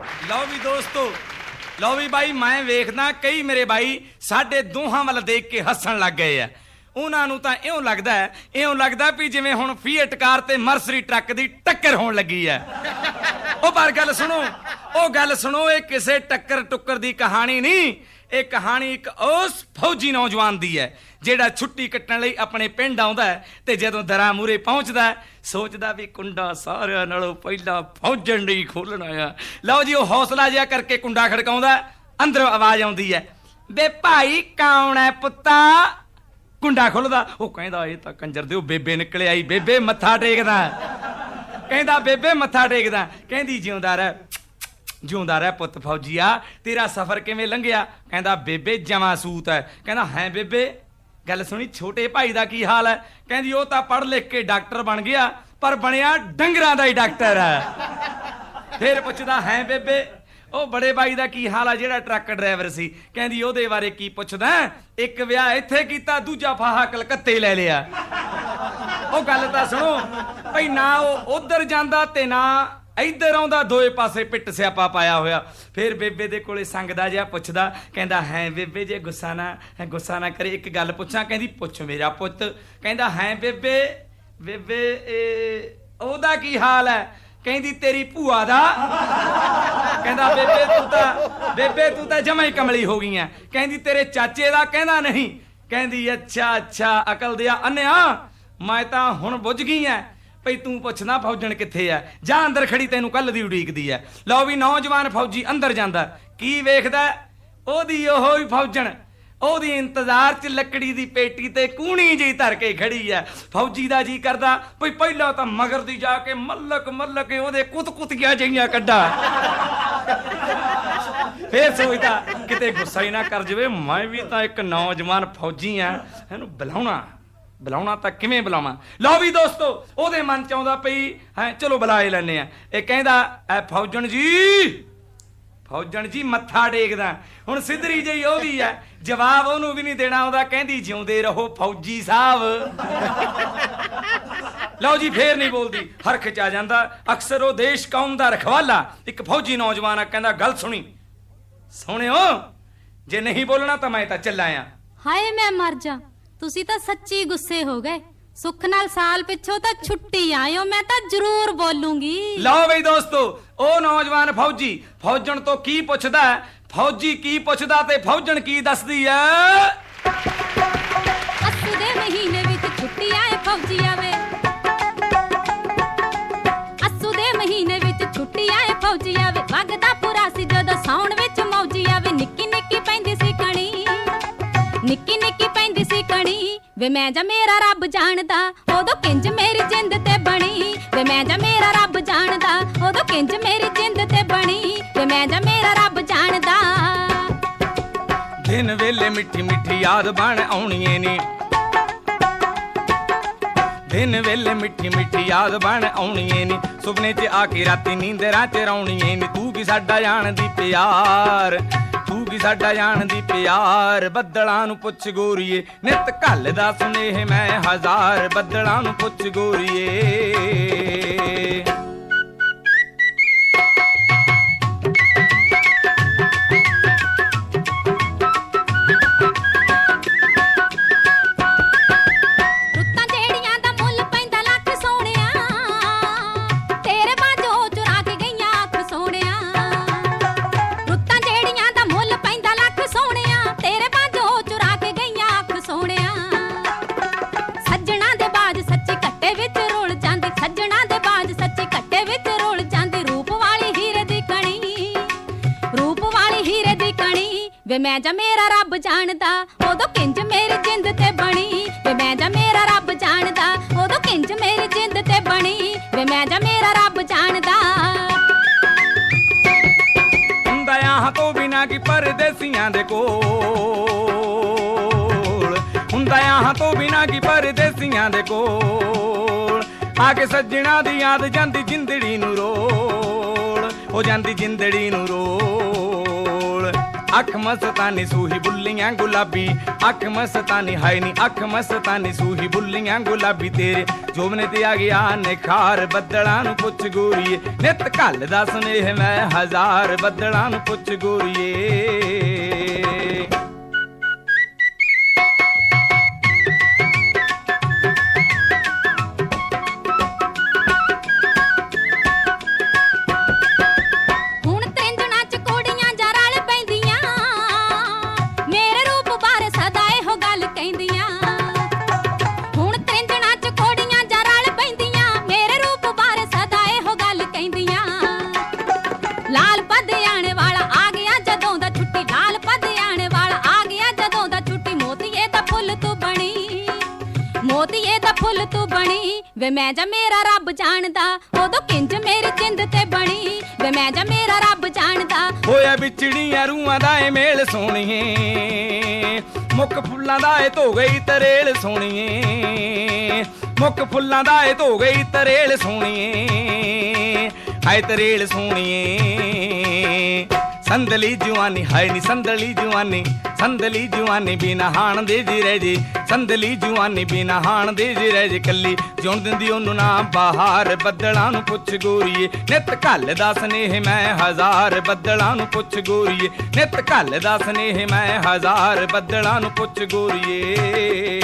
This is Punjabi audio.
ਲਓ ਵੀ ਦੋਸਤੋ, ਲਓ ਵੀ ਬਾਈ, ਮੈਂ ਵੇਖਦਾ ਕਈ ਮੇਰੇ ਬਾਈ ਸਾਡੇ ਦੋਹਾਂ ਵੱਲ ਦੇਖ ਕੇ ਹੱਸਣ ਲੱਗ ਗਏ ਆ। ਉਹਨਾਂ ਨੂੰ ਤਾਂ ਇਉਂ ਲੱਗਦਾ ਹੈ, ਇਉਂ ਲੱਗਦਾ ਵੀ ਜਿਵੇਂ ਹੁਣ ਫੀਟ ਕਾਰ ਤੇ ਮਰਸਰੀ ਟਰੱਕ ਦੀ ਟੱਕਰ ਹੋਣ ਲੱਗੀ ਹੈ। ਉਹ ਪਰ ਗੱਲ ਸੁਣੋ, ਉਹ ਗੱਲ ਸੁਣੋ, ਇਹ ਕਿਸੇ ਟੱਕਰ ਟੁੱਕਰ ਦੀ ਕਹਾਣੀ ਨਹੀਂ। ਇਹ ਕਹਾਣੀ ਇੱਕ ਉਸ ਫੌਜੀ ਨੌਜਵਾਨ ਦੀ ਹੈ ਜਿਹੜਾ ਛੁੱਟੀ ਕੱਟਣ ਲਈ ਆਪਣੇ ਪਿੰਡ ਆਉਂਦਾ ਹੈ ਤੇ ਜਦੋਂ ਦਰਾਂ ਮੂਰੇ ਪਹੁੰਚਦਾ ਹੈ, ਸੋਚਦਾ ਵੀ ਕੁੰਡਾ ਸਾਰਿਆਂ ਨਾਲੋਂ ਪਹਿਲਾਂ ਫੌਜਣ ਨਹੀਂ ਖੋਲਣਾ ਆ। ਲਓ ਜੀ ਉਹ ਹੌਸਲਾ ਜਿਹਾ ਕਰਕੇ ਕੁੰਡਾ ਖੜਕਾਉਂਦਾ ਅੰਦਰੋਂ ਆਵਾਜ਼ ਆਉਂਦੀ ਹੈ ਬੇ ਭਾਈ ਕੌਣ ਹੈ ਪੁੱਤਾ? ਕੁੰਡਾ ਖੁੱਲਦਾ ਉਹ ਕਹਿੰਦਾ ਇਹ ਤਾਂ ਕੰਜਰ ਦੇ ਉਹ ਬੇਬੇ ਨਿਕਲ ਆਈ ਬੇਬੇ ਮੱਥਾ ਟੇਕਦਾ ਕਹਿੰਦਾ ਬੇਬੇ ਮੱਥਾ ਟੇਕਦਾ ਕਹਿੰਦੀ ਜਿਉਂਦਾ ਰਹਿ। ਜਿਉਂਦਾ ਰਹਿ ਪੁੱਤ ਫੌਜੀਆ, ਤੇਰਾ ਸਫ਼ਰ ਕਿਵੇਂ ਲੰਘਿਆ? ਕਹਿੰਦਾ, ਬੇਬੇ, ਜਮਾ ਸੂਤ ਹੈ। ਕਹਿੰਦਾ, ਹੈ ਬੇਬੇ, ਗੱਲ ਸੁਣੀ, ਛੋਟੇ ਭਾਈ ਦਾ ਕੀ ਹਾਲ ਹੈ? ਕਹਿੰਦੀ, ਉਹ ਤਾਂ ਪੜ੍ਹ ਲਿਖ ਕੇ ਡਾਕਟਰ ਬਣ ਗਿਆ, ਪਰ ਬਣਿਆ ਡੰਗਰਾਂ ਦਾ ਹੀ ਡਾਕਟਰ ਹੈ। ਫਿਰ ਪੁੱਛਦਾ, ਹੈ ਬੇਬੇ, ਉਹ ਬੜੇ ਬਾਈ ਦਾ ਕੀ ਹਾਲ ਆ, ਜਿਹੜਾ ਟਰੱਕ ਡਰਾਈਵਰ ਸੀ? ਕਹਿੰਦੀ, ਉਹਦੇ ਬਾਰੇ ਕੀ ਪੁੱਛਦਾ ਇੱਕ ਵਿਆਹ ਇੱਥੇ ਕੀਤਾ, ਦੂਜਾ ਫਾਹਾ ਕਲਕੱਤੇ ਲੈ ਲਿਆ। ਉਹ ਗੱਲ ਤਾਂ ਸੁਣੋ, ਭਈ ਨਾ ਉਹ ਉਧਰ ਜਾਂਦਾ ਤੇ ਨਾ ਇੱਧਰ ਆਉਂਦਾ, ਦੋਏ ਪਾਸੇ ਪਿੱਟ ਸਿਆਪਾ ਪਾਇਆ ਹੋਇਆ। ਫਿਰ ਬੇਬੇ ਦੇ ਕੋਲੇ ਸੰਗਦਾ ਜਿਹਾ ਪੁੱਛਦਾ, ਕਹਿੰਦਾ, ਹੈ ਬੇਬੇ, ਜੇ ਗੁੱਸਾ ਨਾ ਗੁੱਸਾ ਨਾ ਕਰੇ, ਇੱਕ ਗੱਲ ਪੁੱਛਾਂ, ਕਹਿੰਦੀ, ਪੁੱਛ ਮੇਰਾ ਪੁੱਤ। ਕਹਿੰਦਾ, ਹੈ ਬੇਬੇ ਬੇਬੇ ਇਹ ਉਹਦਾ ਕੀ ਹਾਲ ਹੈ? ਕਹਿੰਦੀ, ਤੇਰੀ ਭੂਆ ਦਾ। ਕਹਿੰਦਾ, ਬੇਬੇ, ਤੂੰ ਤਾਂ, ਬੇਬੇ, ਤੂੰ ਤਾਂ ਜਮਾ ਹੀ ਕਮਲੀ ਹੋ ਗਈ ਐ। ਕਹਿੰਦੀ, ਤੇਰੇ ਚਾਚੇ ਦਾ ਕਹਿੰਦਾ ਨਹੀਂ। ਕਹਿੰਦੀ, ਅੱਛਾ ਅੱਛਾ, ਅਕਲ ਦਿਆ, ਅੰਨਿਆ, ਮੈਂ ਤਾਂ ਹੁਣ ਬੁੱਝ ਗਈ ਐ। ਭਈ ਤੂੰ ਪੁੱਛਣਾ ਫੌਜਣ ਕਿੱਥੇ ਐ ਜਾਂ ਅੰਦਰ ਖੜੀ ਤੈਨੂੰ ਕੱਲ ਦੀ ਉਡੀਕਦੀ ਐ ਲਓ ਵੀ ਨੌਜਵਾਨ ਫੌਜੀ ਅੰਦਰ ਜਾਂਦਾ। ਕੀ ਵੇਖਦਾ? ਉਹਦੀ ਉਹ ਹੀ ਫੌਜਣ। ਉਹਦੀ ਇੰਤਜ਼ਾਰ 'ਚ ਲੱਕੜੀ ਦੀ ਪੇਟੀ ਤੇ ਕੂਣੀ ਜਿਹੀ ਧਰ ਕੇ ਖੜੀ ਐ ਫੌਜੀ ਦਾ ਜੀ ਕਰਦਾ, ਭਈ ਪਹਿਲਾਂ ਤਾਂ ਮਗਰ ਦੀ ਜਾ ਕੇ ਮੱਲਕ ਮੱਲਕ ਕੇ ਉਹਦੇ ਕੁੱਤ-ਕੁੱਤੀਆਂ ਜਿਹੀਆਂ ਕੱਢਾ। ਫੇਰ ਸੋਚਦਾ, ਕਿਤੇ ਗੁੱਸਾ ਹੀ ਨਾ ਕਰ ਜਵੇ, ਮੈਂ ਵੀ ਤਾਂ ਇੱਕ ਨੌਜਵਾਨ ਫੌਜੀ ਆ, ਇਹਨੂੰ ਬੁਲਾਉਣਾ। ਬੁਲਾਉਣਾ ਤਾਂ ਕਿਵੇਂ ਬੁਲਾਵਾਂ? ਲਓ ਵੀ ਦੋਸਤੋ, ਉਹਦੇ ਮਨ ਚ ਆਉਂਦਾ ਪਈ, ਹੈ, ਚਲੋ ਬੁਲਾਏ ਲੈਨੇ ਆ ਇਹ ਕਹਿੰਦਾ, ਐ ਫੌਜਣ ਜੀ ਫੌਜਣ ਜੀ ਮੱਥਾ ਟੇਕਦਾ। ਹੁਣ ਸਿੱਧਰੀ ਜਿਹੀ ਉਹ ਵੀ ਐ ਜਵਾਬ ਉਹਨੂੰ ਵੀ ਨਹੀਂ ਦੇਣਾ ਆਉਂਦਾ, ਕਹਿੰਦੀ, ਜਿਉਂਦੇ ਰਹੋ ਫੌਜੀ ਸਾਹਿਬ। ਲਓ ਜੀ, ਫੇਰ ਨਹੀਂ ਬੋਲਦੀ। ਹਰਖ ਚ ਆ ਜਾਂਦਾ। ਅਕਸਰ ਉਹ ਦੇਸ਼ ਕੌਮ ਦਾ ਰਖਵਾਲਾ। ਇੱਕ ਫੌਜੀ ਨੌਜਵਾਨ ਆ, ਕਹਿੰਦਾ, ਗੱਲ ਸੁਣੀ। ਸੁਣਿਓ ਜੇ ਨਹੀਂ ਬੋਲਣਾ ਤਾਂ ਮੈਂ ਤਾਂ ਚੱਲਾ ਆ ਹਾਏ, ਮੈਂ ਮਰ ਜਾ। ਤੁਸੀਂ ਤਾਂ ਸੱਚੀ ਗੁੱਸੇ ਹੋ ਗਏ। ਸੁੱਖ ਨਾਲ ਸਾਲ ਪਿੱਛੋਂ ਤਾਂ ਛੁੱਟੀ ਆਇਓ ਮੈਂ ਤਾਂ ਜ਼ਰੂਰ ਬੋਲੂੰਗੀ। ਲਓ ਬਈ ਦੋਸਤੋ ਉਹ ਨੌਜਵਾਨ ਫੌਜੀ ਫੌਜਣ ਤੋਂ ਕੀ ਪੁੱਛਦਾ ਹੈ? ਫੌਜੀ ਕੀ ਪੁੱਛਦਾ ਤੇ ਫੌਜਣ ਕੀ ਦੱਸਦੀ ਐ ਅੱਸੂ ਦੇ ਮਹੀਨੇ ਵਿੱਚ ਛੁੱਟੀ ਆਏ ਫੌਜੀ ਆਵੇ ਅੱਸੂ ਦੇ ਮਹੀਨੇ ਵਿੱਚ ਛੁੱਟੀ ਆਏ ਫੌਜੀ ਆਵੇ ਵਗਦਾ ਪੂਰਾ ਸੀ ਜਦੋਂ ਸੌਣ ਵਿੱਚ ਮੌਜੀ ਆਵੇ ਨਿੱਕੀ ਨਿੱਕੀ ਪੈਂਦੀ ਸੀ ਕਣੀ। ਨਿੱਕੀ ਵੇ ਮੈਂ ਜਾਂ ਮੇਰਾ ਰੱਬ ਜਾਣਦਾ, ਉਦੋਂ ਕਿੰਜ ਮੇਰੀ ਜਿੰਦ ਤੇ ਬਣੀ। ਵੇ ਮੈਂ ਜਾਂ ਮੇਰਾ ਰੱਬ ਜਾਣਦਾ, ਉਦੋਂ ਕਿੰਜ ਮੇਰੀ ਜਿੰਦ ਤੇ ਬਣੀ। ਵੇ ਮੈਂ ਜਾਂ ਮੇਰਾ ਰੱਬ ਜਾਣਦਾ। ਦਿਨ ਵੇਲੇ ਮਿੱਠੀ ਮਿੱਠੀ ਯਾਦ ਬਣ ਆਉਣੀ ਏ ਨੀ। ਦਿਨ ਵੇਲੇ ਮਿੱਠੀ ਮਿੱਠੀ ਯਾਦ ਬਣ ਆਉਣੀ ਨੀ। ਸੁਪਨੇ 'ਚ ਆ ਕੇ ਰਾਤੀ ਨੀਂਦਰਾਂ 'ਚ ਰੌਣੀ ਏ ਨੀ। ਤੂੰ ਕੀ ਸਾਡਾ ਜਾਣਦੀ ਪਿਆਰ? ਤੂੰ ਕੀ ਸਾਡਾ ਜਾਣਦੀ ਪਿਆਰ, ਬੱਦਲਾਂ ਨੂੰ ਪੁੱਛ ਗੋਰੀਏ। ਨਿਤ ਘੱਲ ਦਾ ਸੁਨੇਹ ਮੈਂ ਹਜ਼ਾਰ, ਬੱਦਲਾਂ ਨੂੰ ਪੁੱਛ ਗੋਰੀਏ। ਵੇ ਮੈਂ ਜਾਂ ਮੇਰਾ ਰੱਬ ਜਾਣਦਾ, ਉਦੋਂ ਕਿੰਜ ਮੇਰੀ ਜਿੰਦ ਤੇ ਬਣੀ? ਵੇ ਮੈਂ ਜਾ ਮੇਰਾ ਰੱਬ ਜਾਣਦਾ, ਉਦੋਂ ਕਿੰਜ ਮੇਰੀ ਜਿੰਦ ਤੇ ਬਣੀ? ਵੇ ਮੈਂ ਜਾਂ ਮੇਰਾ ਰੱਬ ਜਾਣਦਾ। ਹੁੰਦਾ ਆਹਾਂ ਤੋਂ ਬਿਨਾ ਕੀ ਪਰਦੇਸੀਆਂ ਦੇ ਕੋਲ? ਹੁੰਦਾ ਆਹਾਂ ਤੋਂ ਬਿਨਾ ਕੀ ਪਰਦੇਸੀਆਂ ਦੇ ਕੋਲ? ਆ ਕੇ ਸੱਜਣਾ ਦੀ ਯਾਦ ਜਾਂਦੀ ਜਿੰਦੜੀ ਨੂੰ ਰੋਲ, ਉਹ ਜਾਂਦੀ ਜਿੰਦੜੀ ਨੂੰ ਰੋਲ। ਅੱਖ ਮਸਤਾਨੀ ਸੂਹੀ ਬੁੱਲੀਆਂ ਗੁਲਾਬੀ, ਅੱਖ ਮਸਤਾਨੀ ਹਾਏ ਨੀ, ਅੱਖ ਮਸਤਾਨੀ ਸੂਹੀ ਬੁੱਲੀਆਂ ਗੁਲਾਬੀ। ਤੇਰੇ ਜੋਮਨੇ ਤੇ ਆ ਗਿਆ ਨਿਖਾਰ ਬੱਦਲਾਂ ਨੂੰ ਪੁੱਛ ਗੋਰੀਏ। ਨਿਤ ਕੱਲ ਦਾ ਸੁਨੇਹ ਮੈਂ ਹਜ਼ਾਰ ਬੱਦਲਾਂ ਨੂੰ ਪੁੱਛ ਗੋਰੀਏ। ਮੋਤੀਏ ਦਾ ਫੁੱਲ ਤੂੰ ਬਣੀ। ਵੇ ਮੈਂ ਜਾਂ ਮੇਰਾ ਰੱਬ ਜਾਣਦਾ, ਉਦੋਂ ਕਿੰਜ ਮੇਰੀ ਜਿੰਦ ਤੇ ਬਣੀ। ਵੇ ਮੈਂ ਜਾਂ ਮੇਰਾ ਰੱਬ ਜਾਣਦਾ। ਹੋਇਆ ਵਿਚੜੀਆਂ ਰੂਹਾਂ ਦਾ ਏ ਮੇਲ ਸੋਣੀਏ ਮੁੱਕ ਫੁੱਲਾਂ ਦਾ ਏ ਧੋ ਗਈ ਤਰੇਲ ਸੋਣੀਏ ਮੁੱਕ ਫੁੱਲਾਂ ਦਾ ਏ ਧੋ ਗਈ ਤਰੇਲ ਸੋਣੀਏ ਹਾਏ ਤਰੇਲ ਸੋਣੀਏ ਸੰਦਲੀ ਜਵਾਨੀ, ਹਾਏ ਨੀ ਸੰਦਲੀ ਜਵਾਨੀ ਸੰਦਲੀ ਜਵਾਨੀ ਬਿਨਾ ਹਾਣ ਦੇ ਜੀ ਰਹਿ ਜੀ, ਸੰਦਲੀ ਜਵਾਨੀ ਬਿਨਾ ਹਾਣ ਦੇ ਜੀ ਰਹਿ ਜੀ ਕੱਲੀ, ਜਿਉਣ ਦਿੰਦੀ ਉਹਨੂੰ ਨਾ ਬਾਹਰ, ਬੱਦਲਾਂ ਨੂੰ ਪੁੱਛ ਗੋਰੀਏ, ਨਿਤ ਘੱਲ ਦਾ ਸਨੇਹ ਮੈਂ ਹਜ਼ਾਰ, ਬੱਦਲਾਂ ਨੂੰ ਪੁੱਛ ਗੋਰੀਏ, ਨਿਤ ਘੱਲ ਦਾ ਸਨੇਹ ਮੈਂ ਹਜ਼ਾਰ, ਬੱਦਲਾਂ ਨੂੰ ਪੁੱਛ ਗੋਰੀਏ।